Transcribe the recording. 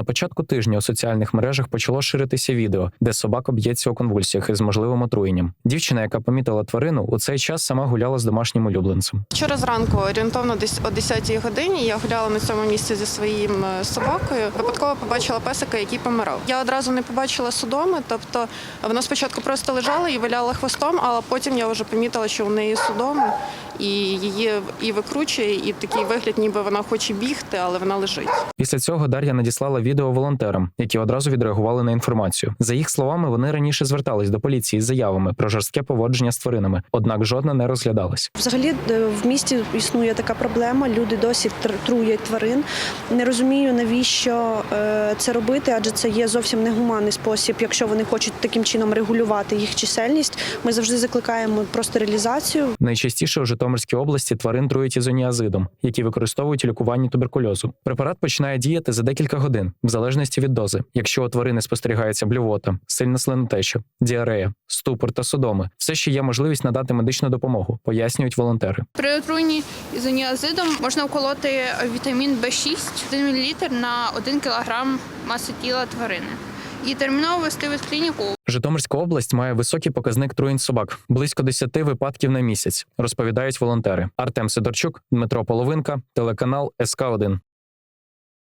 На початку тижня у соціальних мережах почало ширитися відео, де собака б'ється у конвульсіях із можливим отруєнням. Дівчина, яка помітила тварину, у цей час сама гуляла з домашнім улюбленцем. Вчора зранку, орієнтовно десь о 10 годині, я гуляла на цьому місці зі своїм е, собакою. Випадково побачила песика, який помирав. Я одразу не побачила судоми, тобто вона спочатку просто лежала і виляла хвостом, але потім я вже помітила, що у неї судоми, і її і викручує, і такий вигляд, ніби вона хоче бігти, але вона лежить. Після цього Дар'я надіслала відео волонтерам, які одразу відреагували на інформацію. За їх словами, вони раніше звертались до поліції з заявами про жорстке поводження з тваринами, однак жодна не розглядалась. Взагалі е, в місті існує така проблема. Люди досі тр- труять тварин. Не розумію, навіщо е, це робити, адже це є зовсім негуманний спосіб, якщо вони хочуть таким чином регулювати їх чисельність. Ми завжди закликаємо про стерилізацію. Найчастіше у Житомирській області тварин трують ізоніазидом, які використовують у лікуванні туберкульозу. Препарат починає діяти за декілька годин, в залежності від дози. Якщо у тварини спостерігається блювота, сильна слинотеча, діарея, ступор та судоми, все ще є можливість надати медичну допомогу, пояснюють волонтери. При отруєнні ізоніазидом можна вколоти вітамін В6 1 мл на 1 кг маси тіла тварини. І терміново вести в клініку Житомирська область має високий показник труєнь собак близько 10 випадків на місяць, розповідають волонтери. Артем Сидорчук, Дмитро Половинка, телеканал СК 1